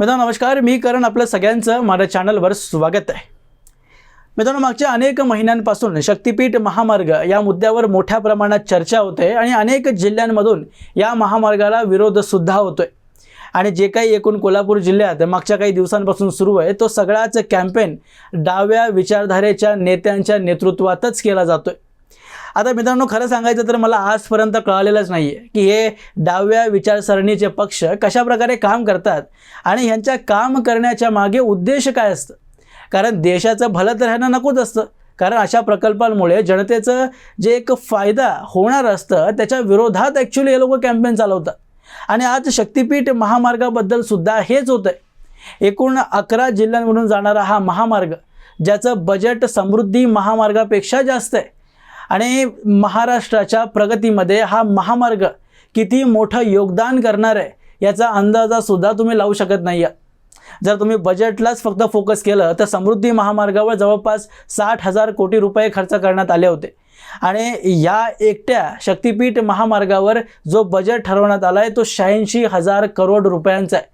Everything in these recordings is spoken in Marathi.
मित्रांनो नमस्कार. मी करण आपलं सगळ्यांचं माझ्या चॅनलवर स्वागत आहे. मित्रांनो मागच्या अनेक महिन्यांपासून शक्तिपीठ महामार्ग या मुद्द्यावर मोठ्या प्रमाणात चर्चा होते आणि अनेक जिल्ह्यांमधून या महामार्गाला विरोधसुद्धा होतोय. आणि जे काही एकूण कोल्हापूर जिल्ह्यात मागच्या काही दिवसांपासून सुरू आहे तो सगळाच कॅम्पेन डाव्या विचारधारेच्या नेत्यांच्या नेतृत्वातच केला जातोय. आता मित्रांनो खरं सांगायचं तर मला आजपर्यंत कळालेलंच नाही आहे की हे डाव्या विचारसरणीचे पक्ष कशाप्रकारे काम करतात आणि ह्यांच्या काम करण्याच्या मागे उद्देश काय असतं? कारण देशाचं भलं तर ह्यांना नकोच असतं. कारण अशा प्रकल्पांमुळे जनतेचं जे एक फायदा होणार असतं त्याच्या विरोधात ॲक्च्युली हे लोक कॅम्पेन चालवतात. आणि आज शक्तिपीठ महामार्गाबद्दल सुद्धा हेच होतं आहे एकूण अकरा जिल्ह्यांमधून जाणारा हा महामार्ग ज्याचं बजेट समृद्धी महामार्गापेक्षा जास्त आहे. आणि महाराष्ट्राच्या प्रगतीमध्ये हा महामार्ग किती मोठं योगदान करणार आहे याचा अंदाजासुद्धा तुम्ही लावू शकत नाही आहे जर तुम्ही बजेटलाच फक्त फोकस केलं तर समृद्धी महामार्गावर जवळपास साठ हजार कोटी रुपये खर्च करण्यात आले होते. आणि या एकट्या शक्तिपीठ महामार्गावर जो बजेट ठरवण्यात आला आहे तो शहाऐंशी हजार करोड रुपयांचा आहे.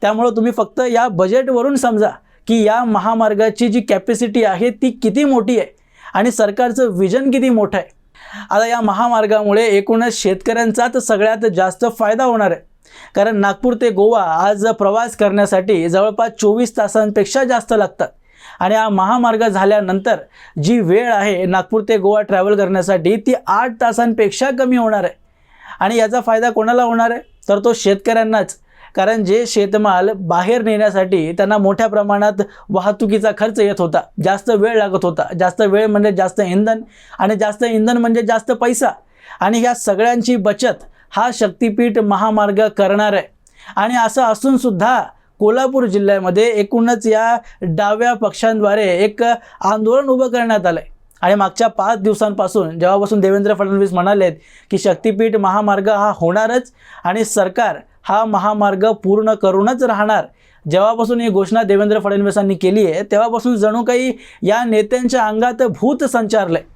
त्यामुळं तुम्ही फक्त या बजेटवरून समजा की या महामार्गाची जी कॅपॅसिटी आहे ती किती मोठी आहे? आणि सरकारचं विजन किती मोठं आहे? आता या महामार्गामुळे एकूणच शेतकऱ्यांचाच सगळ्यात जास्त फायदा होणार आहे. कारण नागपूर ते गोवा आज प्रवास करण्यासाठी जवळपास चोवीस तासांपेक्षा जास्त लागतात. आणि हा महामार्ग झाल्यानंतर जी वेळ आहे नागपूर ते गोवा ट्रॅव्हल करण्यासाठी ती आठ तासांपेक्षा कमी होणार आहे. आणि याचा फायदा कोणाला होणार आहे? तर तो शेतकऱ्यांनाच. कारण जे शेतमाल बाहेर नेण्यासाठी त्यांना मोठ्या प्रमाणात वाहतुकीचा खर्च येत होता. जास्त वेळ लागत होता. जास्त वेळ म्हणजे जास्त इंधन आणि जास्त इंधन म्हणजे जास्त पैसा. आणि ह्या सगळ्यांची बचत हा शक्तिपीठ महामार्ग करणार आहे. आणि असं असूनसुद्धा कोल्हापूर जिल्ह्यामध्ये एकूणच या डाव्या पक्षांद्वारे एक आंदोलन उभं करण्यात आलं आहे आणि मागच्या पाच दिवसांपासून जेव्हापासून देवेंद्र फडणवीस म्हणालेत की शक्तिपीठ महामार्ग हा होणारच आणि सरकार हा महामार्ग पूर्ण करूनच राहणार. जेव्हापासून ही घोषणा देवेंद्र फडणवीसांनी केली आहे तेव्हापासून जणू काही या नेत्यांच्या अंगात भूत संचारलं आहे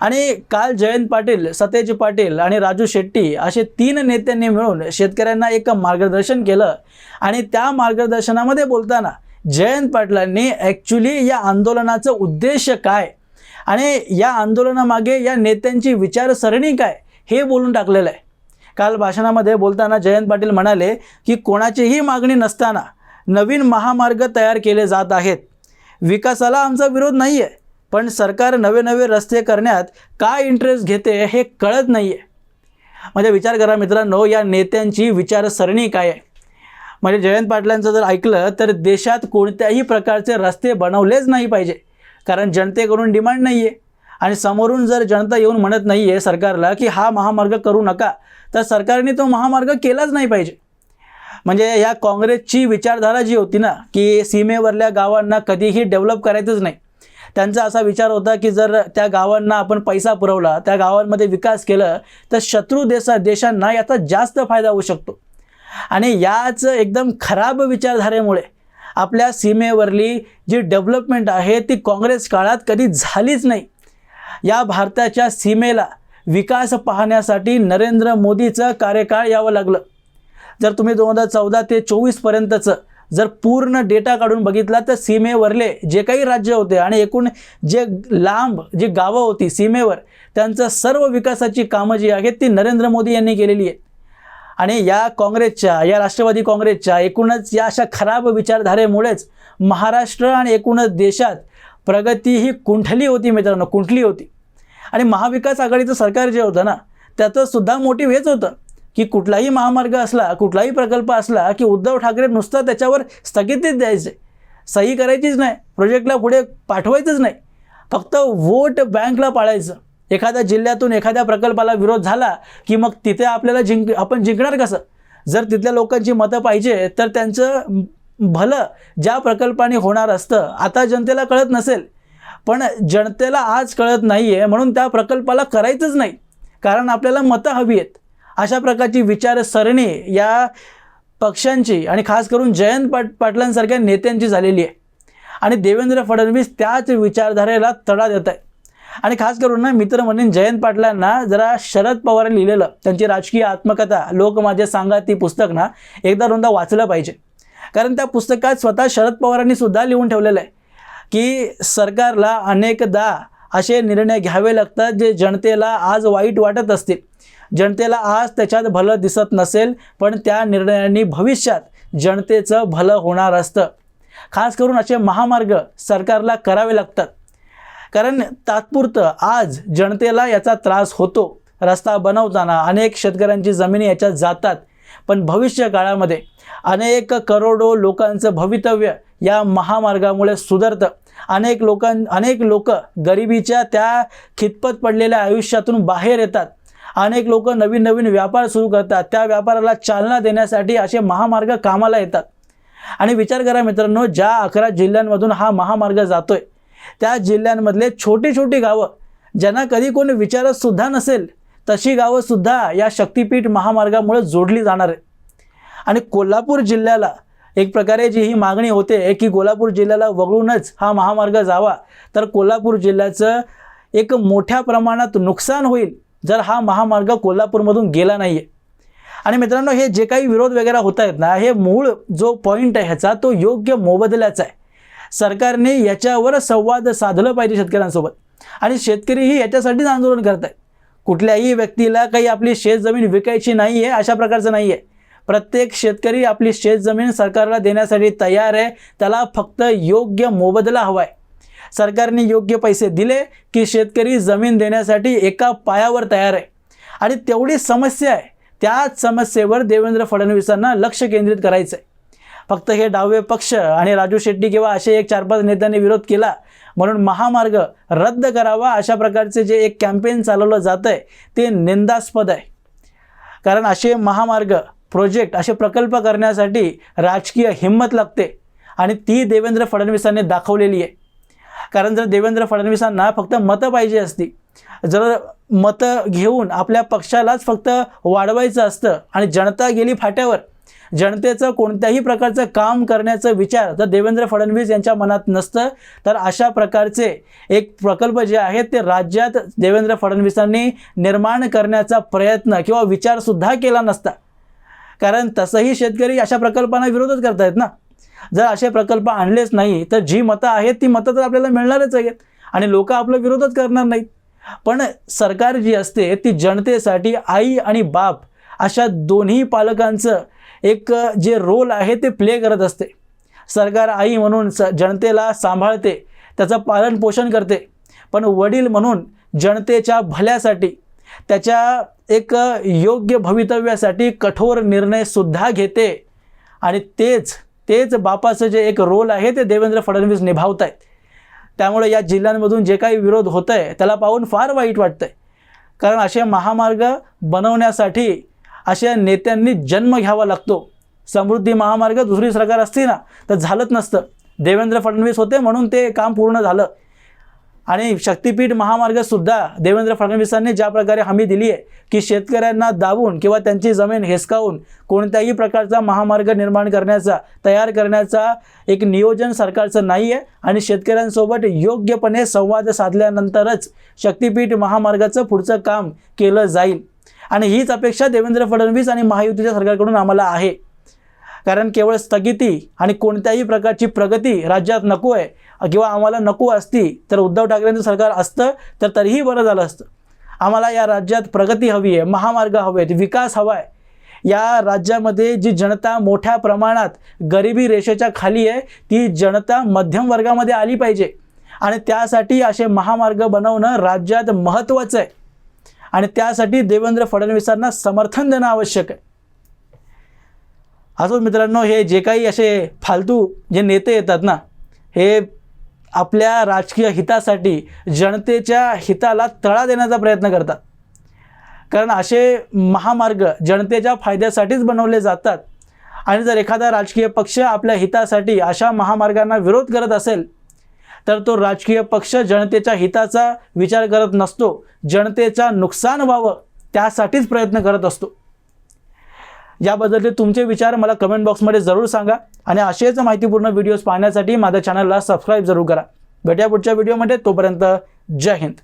आणि काल जयंत पाटील सतेज पाटील आणि राजू शेट्टी असे तीन नेत्यांनी मिळून शेतकऱ्यांना एक मार्गदर्शन केलं. आणि त्या मार्गदर्शनामध्ये बोलताना जयंत पाटलांनी ॲक्च्युली या आंदोलनाचं उद्देश काय? आणि या आंदोलनामागे या नेत्यांची विचारसरणी काय? हे बोलून टाकलेलं आहे. काल भाषणामध्ये बोलताना जयंत पाटील म्हणाले की कोणाचीही मागणी नसताना नवीन महामार्ग तयार केले जात आहेत. विकासाला आमचा विरोध नाही आहे पण सरकार नवे नवे रस्ते करण्यात काय इंटरेस्ट घेते हे कळत नाही आहे म्हणजे विचार करा मित्रांनो या नेत्यांची विचारसरणी काय आहे? म्हणजे जयंत पाटलांचं जर ऐकलं तर देशात कोणत्याही प्रकारचे रस्ते बनवलेच नाही पाहिजे कारण जनतेकडून डिमांड नाही आहे आणि समोरून जर जनता येऊन म्हणत नाही आहे सरकारला की हा महामार्ग करू नका तर सरकारने तो महामार्ग केलाच नाही पाहिजे. म्हणजे या काँग्रेसची विचारधारा जी होती ना की सीमेवरल्या गावांना कधीही डेव्हलप करायचंच नाही. त्यांचा असा विचार होता की जर त्या गावांना आपण पैसा पुरवला त्या गावांमध्ये विकास केलं तर शत्रू देशा देशांना याचा जास्त फायदा होऊ शकतो. आणि याच एकदम खराब विचारधारेमुळे आपल्या सीमेवरली जी डेव्हलपमेंट आहे ती काँग्रेस काळात कधी झालीच नाही. या भारताच्या सीमेला विकास पाहण्यासाठी नरेंद्र मोदीचं कार्यकाळ यावं लागलं. जर तुम्ही दोन हजार चौदा ते चोवीसपर्यंतचं जर पूर्ण डेटा काढून बघितला तर सीमेवरले जे काही राज्य होते आणि एकूण जे लांब जी गावं होती सीमेवर त्यांचं सर्व विकासाची कामं जी आहेत ती नरेंद्र मोदी यांनी केलेली आहेत. आणि या काँग्रेसच्या या राष्ट्रवादी काँग्रेसच्या एकूणच या अशा खराब विचारधारेमुळेच महाराष्ट्र आणि एकूणच देशात प्रगती ही कुंठली होती मित्रांनो कुंठली होती. आणि महाविकास आघाडीचं सरकार जे होतं ना त्याचं सुद्धा मोटिव्ह हेच होतं की कुठलाही महामार्ग असला कुठलाही प्रकल्प असला की उद्धव ठाकरे नुसतं त्याच्यावर स्थगितीच द्यायचे. सही करायचीच नाही प्रोजेक्टला पुढे पाठवायचंच नाही. फक्त वोट बँकला पाळायचं. एखाद्या जिल्ह्यातून एखाद्या प्रकल्पाला विरोध झाला की मग तिथे आपल्याला जिंक आपण जिंकणार कसं? जर तिथल्या लोकांची मतं पाहिजे तर त्यांचं भलं ज्या प्रकल्पाने होणार असतं आता जनतेला कळत नसेल. पण जनतेला आज कळत नाही आहे म्हणून त्या प्रकल्पाला करायचंच नाही. कारण आपल्याला मतं हवी आहेत. अशा प्रकारची विचारसरणी या पक्षांची आणि खास करून जयंत पाट पाटलांसारख्या नेत्यांची झालेली आहे. आणि देवेंद्र फडणवीस त्याच विचारधारेला तडा देत आहे आणि खास करून ना मित्र म्हणून जयंत पाटलांना जरा शरद पवारांनी लिहिलेलं त्यांची राजकीय आत्मकथा लोक माझे सांगा ती पुस्तक ना एकदा दोनदा वाचलं पाहिजे. कारण त्या पुस्तकात स्वतः शरद पवारांनी सुद्धा लिहून ठेवलेलं आहे की सरकारला अनेकदा असे निर्णय घ्यावे लागतात जे जनतेला आज वाईट वाटत असतील. जनतेला आज त्याच्यात भलं दिसत नसेल पण त्या निर्णयांनी भविष्यात जनतेचं भलं होणार असतं. खास करून असे महामार्ग सरकारला करावे लागतात. कारण तात्पुरतं आज जनतेला याचा त्रास होतो. रस्ता बनवताना अनेक शेतकऱ्यांची जमिनी याच्यात जातात. पण भविष्य काळामध्ये अनेक करोडो लोकांचं भवितव्य या महामार्गामुळे सुधारतं. अनेक लोकां अनेक लोक गरिबीच्या त्या खितपत पडलेल्या आयुष्यातून बाहेर येतात. अनेक लोक नवीन नवीन व्यापार सुरू करतात. त्या व्यापाराला चालना देण्यासाठी असे महामार्ग कामाला येतात. आणि विचार करा मित्रांनो ज्या अकरा जिल्ह्यांमधून हा महामार्ग जातोय त्या जिल्ह्यांमधले छोटी छोटी गावं ज्यांना कधी कोणी विचारत सुद्धा नसेल तशी गावंसुद्धा या शक्तिपीठ महामार्गामुळे जोडली जाणार आहे आणि कोल्हापूर जिल्ह्याला एक प्रकारे जी ही मागणी होते की कोल्हापूर जिल्ह्याला वगळूनच हा महामार्ग जावा तर कोल्हापूर जिल्ह्याचं एक मोठ्या प्रमाणात नुकसान होईल जर हा महामार्ग कोल्हापूरमधून गेला नाही आहे आणि मित्रांनो हे जे काही विरोध वगैरे होत आहेत ना हे मूळ जो पॉईंट आहे ह्याचा तो योग्य मोबदल्याचा आहे. सरकारने याच्यावर संवाद साधलं पाहिजे शेतकऱ्यांसोबत. आणि शेतकरीही याच्यासाठीच आंदोलन करत आहेत कुठल्याही व्यक्तीला काही आपली शेतजमीन विकायची नाही आहे अशा प्रकारचं नाही आहे प्रत्येक शेतकरी आपली शेतजमीन सरकारला देण्यासाठी तयार आहे. त्याला फक्त योग्य मोबदला हवा आहे सरकारने योग्य पैसे दिले की शेतकरी जमीन देण्यासाठी एका पायावर तयार आहे. आणि तेवढी समस्या आहे. त्याच समस्येवर देवेंद्र फडणवीसांना लक्ष केंद्रित करायचं आहे फक्त हे डावे पक्ष आणि राजू शेट्टी किंवा असे एक चार पाच नेत्यांनी विरोध केला म्हणून महामार्ग रद्द करावा अशा प्रकारचे जे एक कॅम्पेन चालवलं जातं आहे ते निंदास्पद आहे. कारण असे महामार्ग प्रोजेक्ट असे प्रकल्प करण्यासाठी राजकीय हिंमत लागते आणि ती देवेंद्र फडणवीसांनी दाखवलेली आहे. कारण जर देवेंद्र फडणवीसांना फक्त मतं पाहिजे असती जर मतं घेऊन आपल्या पक्षालाच फक्त वाढवायचं असतं आणि जनता गेली फाट्यावर जनतेचं कोणत्याही प्रकारचं काम करण्याचं विचार जर देवेंद्र फडणवीस यांच्या मनात नसतं तर अशा प्रकारचे एक प्रकल्प जे आहेत ते राज्यात देवेंद्र फडणवीसांनी निर्माण करण्याचा प्रयत्न किंवा विचारसुद्धा केला नसता. कारण तसंही शेतकरी अशा प्रकल्पांना विरोधच करतायत ना. जर असे प्रकल्प आणलेच नाही तर जी मतं आहेत ती मतं तर आपल्याला मिळणारच आहेत आणि लोक आपला विरोधच करणार नाहीत. पण सरकार जी असते ती जनतेसाठी आई आणि बाप अशा दोन्ही पालकांचं एक जे रोल आहे ते प्ले करत असते. सरकार आई म्हणून स जनतेला सांभाळते त्याचं पालनपोषण करते. पण वडील म्हणून जनतेच्या भल्यासाठी त्याच्या एक योग्य भवितव्यासाठी कठोर निर्णयसुद्धा घेते. आणि तेच तेच बापाचं जे एक रोल आहे ते देवेंद्र फडणवीस निभावत आहेत त्यामुळे या जिल्ह्यांमधून जे काही विरोध होत आहे त्याला पाहून फार वाईट वाटतं आहे कारण असे महामार्ग बनवण्यासाठी अशा नेत्यांनी जन्म घ्यावा लागतो. समृद्धी महामार्ग दुसरी सरकार असती ना तर झालंच नसतं. देवेंद्र फडणवीस होते म्हणून ते काम पूर्ण झालं. आणि शक्तिपीठ महामार्गसुद्धा देवेंद्र फडणवीसांनी ज्या प्रकारे हमी दिली आहे की शेतकऱ्यांना दाबून किंवा त्यांची जमीन हेसकावून कोणत्याही प्रकारचा महामार्ग निर्माण करण्याचा तयार करण्याचा एक नियोजन सरकारचं नाही आहे आणि शेतकऱ्यांसोबत योग्यपणे संवाद साधल्यानंतरच शक्तिपीठ महामार्गाचं पुढचं काम केलं जाईल. आणि हीच अपेक्षा देवेंद्र फडणवीस आणि महायुतीच्या सरकारकडून आम्हाला आहे. कारण केवळ स्थगिती आणि कोणत्याही प्रकारची प्रगती राज्यात नको आहे किंवा आम्हाला नको असती तर उद्धव ठाकरेंचं सरकार असतं तर तरीही बरं झालं असतं. आम्हाला या राज्यात प्रगती हवी आहे महामार्ग हवे आहेत विकास हवा आहे. या राज्यामध्ये जी जनता मोठ्या प्रमाणात गरिबी रेषेच्या खाली आहे ती जनता मध्यम वर्गामध्ये आली पाहिजे. आणि त्यासाठी असे महामार्ग बनवणं राज्यात महत्त्वाचं आहे. आणि त्यासाठी देवेंद्र फडणवीसांना समर्थन देणं आवश्यक आहे. असो मित्रांनो हे जे काही असे फालतू जे नेते येतात ना हे आपल्या राजकीय हितासाठी जनतेच्या हिताला तळा देण्याचा प्रयत्न करतात. कारण असे महामार्ग जनतेच्या फायद्यासाठीच बनवले जातात. आणि जर एखादा राजकीय पक्ष आपल्या हितासाठी अशा महामार्गांना विरोध करत असेल तर तो राजकीय पक्ष जनतेच्या हिताचा विचार करत नसतो. जनतेचा नुकसान व्हावं त्यासाठीच प्रयत्न करत असतो. याबद्दलचे तुमचे विचार मला कमेंट बॉक्समध्ये जरूर सांगा आणि असेच माहितीपूर्ण व्हिडिओज पाहण्यासाठी माझ्या चॅनलला सबस्क्राईब जरूर करा. भेटूया पुढच्या व्हिडिओमध्ये तोपर्यंत जय हिंद.